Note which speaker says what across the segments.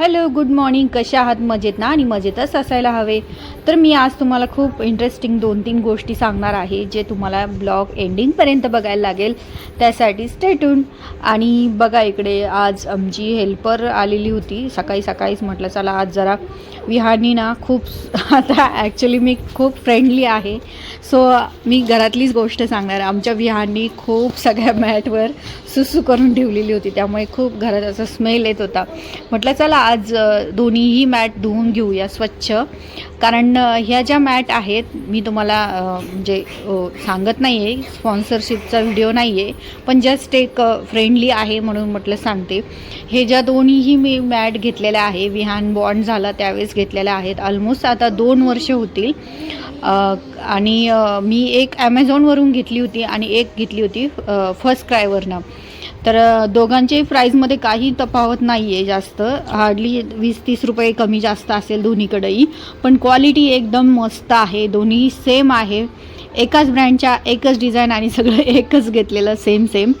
Speaker 1: Hello good morning कशा आहात? मजेत ना? आणि मजेतच असायला हवे. तर मी आज तुम्हाला खूप इंटरेस्टिंग दोन तीन गोष्टी सांगणार आहे जे तुम्हाला ब्लॉग एंडिंगपर्यंत बघायला लागेल. त्यासाठी स्टेटून आणि बघा इकडे आज आमची हेल्पर आलेली होती. सकाळी सकाळीच म्हटलं चला आज जरा विहानी ना खूप आता ॲक्च्युली मी खूप फ्रेंडली आहे. सो मी घरातलीच गोष्ट सांगणार. आमच्या विहानी खूप सगळ्या मॅटवर सुसू करून ठेवलेली होती. त्यामुळे खूप घरात असा स्मेल येत होता. म्हटलं चला आज दोन्हीही मॅट धुवून घेऊया स्वच्छ. कारण ह्या ज्या मॅट आहेत मी तुम्हाला म्हणजे सांगत नाही आहे स्पॉन्सरशिपचा व्हिडिओ नाही आहे पण जस्ट एक फ्रेंडली आहे म्हणून म्हटलं सांगते. हे ज्या दोन्हीही मी मॅट घेतलेल्या आहे विहान बॉन्ड झाला त्यावेळेस घेतलेल्या आहेत. ऑलमोस्ट आता दोन वर्ष होतील. आणि मी एक ॲमेझॉनवरून घेतली होती आणि एक घेतली होती फर्स्ट क्रायवरनं तर दोघांचे प्राईजमध्ये काही तफावत नाही आहे जास्त. हार्डली वीस तीस रुपये कमी जास्त असेल दोन्हीकडेही. पण क्वालिटी एकदम मस्त आहे. दोन्ही सेम आहे. एकाच ब्रँडच्या एकच डिझाईन आणि सगळं एकच घेतलेलं सेम सेम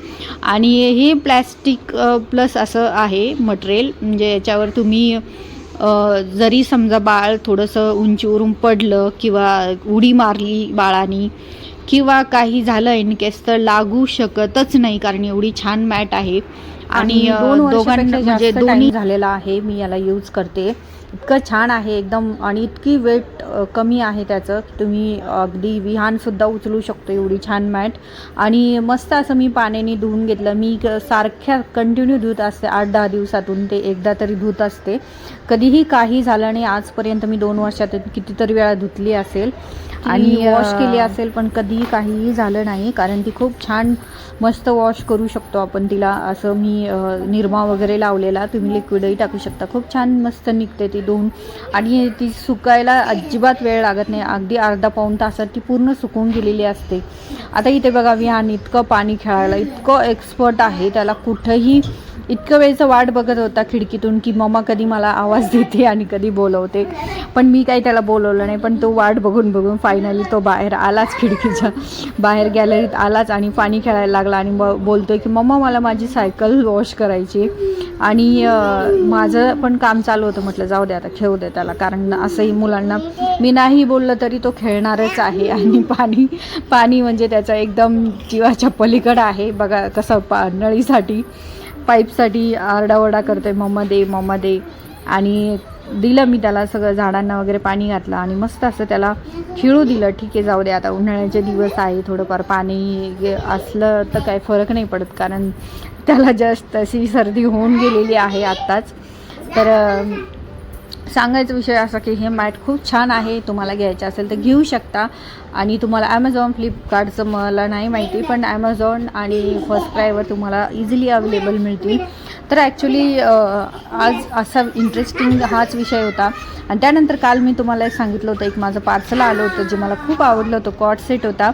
Speaker 1: आणि हे प्लॅस्टिक प्लस असं आहे मटेरियल म्हणजे याच्यावर तुम्ही जरी समजा बाळ थोडंसं उंचीवरून पडलं किंवा उडी मारली बाळानी किंवा काही झालं इनकेस तर लागू शकतच नाही कारण एवढी छान मॅट आहे. आणि दोघांना म्हणजे दोन्ही
Speaker 2: झालेला आहे मी याला यूज करते. इतकं छान आहे एकदम आणि इतकी वेट कमी आहे त्याचं तुम्ही अगदी विहानसुद्धा उचलू शकतो एवढी छान मॅट. आणि मस्त असं मी पाण्याने धुवून घेतलं. मी सारख्या कंटिन्यू धुत असते आठ दहा दिवसातून ते एकदा तरी धुत असते. कधीही काही झालं नाही आजपर्यंत मी दोन वर्षातून कितीतरी वेळा धुतली असेल. आणि वॉश केली असेल पण कधीही काहीही झालं नाही कारण ती खूप छान मस्त वॉश करू शकतो आपण तिला. असं मी अ, निरमा वगैरे लावलेला तुम्ही लिक्विडही टाकू शकता. खूप छान मस्त निघते ती धुवून आणि ती सुकायला अजिबात वेळ लागत नाही. अगदी अर्धा पाऊण तासात ती पूर्ण सुकून गेलेली असते. आता इथे बघा विहान इतकं पाणी खेळायला इतकं एक्सपर्ट आहे त्याला कुठंही इतकं वेळचं वाट बघत होता खिडकीतून की मम्मा कधी मला आवाज देते आणि कधी बोलवते. पण मी काही त्याला बोलवलं नाही पण तो वाट बघून बघून फायनली तो बाहेर आलाच खिडकीच्या बाहेर गॅलरीत आलाच आणि पाणी खेळायला लागला आणि ब बोलतोय की मम्मा मला माझी सायकल वॉश करायची आणि माझं पण काम चालू होतं म्हटलं जाऊ दे आता खेळू दे त्याला. कारण असंही मुलांना मी नाही बोललं तरी तो खेळणारच आहे आणि पाणी पाणी म्हणजे त्याचा एकदम जीवाच्या पलीकडं आहे. बघा कसं पा नळीसाठी. पाईपसाठी आरडाओरडा करतोय मम्मा दे मम्मा दे. आणि दिलं मी त्याला सगळं झाडांना वगैरे पाणी घातलं आणि मस्त असं त्याला खिळू दिलं. ठीक आहे जाऊ दे आता उन्हाळ्याचे दिवस आहे थोडंफार पाणी गे- असलं तर काही फरक नाही पडत कारण त्याला जस्ट तशी सर्दी होऊन गेलेली आहे आत्ताच. तर सांगायचा विषय असा की हे मॅट खूप छान आहे तुम्हाला घ्यायचं असेल तर घेऊ शकता. आणि तुम्हाला ॲमेझॉन फ्लिपकार्टचं मला नाही माहिती पण ॲमेझॉन आणि फर्स्ट क्रायवर तुम्हाला इझिली अवेलेबल मिळतील. तर ॲक्च्युली आज असा इंटरेस्टिंग हाच विषय होता. आणि त्यानंतर काल मी तुम्हाला एक सांगितलं होतं एक माझं पार्सल आलं होतं जे मला खूप आवडलं होतं कॉट सेट होता.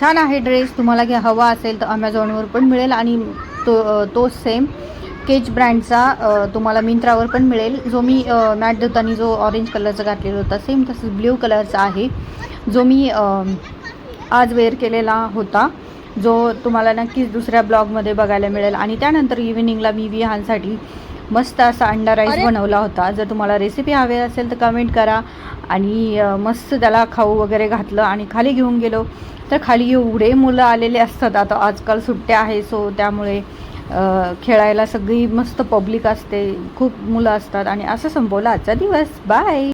Speaker 2: छान आहे ड्रेस तुम्हाला घ्या हवा असेल तर अमेझॉनवर पण मिळेल आणि तो तो सेम केच ब्रँडचा तुम्हाला मिंत्रावर पण मिळेल. जो मी मॅट धुताना जो ऑरेंज कलरचा घातलेला होता सेम तसंच ब्ल्यू कलरचा आहे. जो मी आज वेअर केलेला होता जो तुम्हाला नक्कीच दुसऱ्या ब्लॉगमध्ये बघायला मिळेल. आणि त्यानंतर इव्हिनिंगला मी विहानसाठी मस्त असा अंडा राईस बनवला होता. जर तुम्हाला रेसिपी हवी असेल तर कमेंट करा. आणि मस्त त्याला खाऊ वगैरे घातलं आणि खाली घेऊन गेलो. तर खाली एवढे मुलं आलेले असतात. आता आजकाल सुट्ट्या आहे सो त्यामुळे खेळायला सगळी मस्त पब्लिक असते खूप मुलं असतात आणि असं संपवलं आजचा दिवस. बाय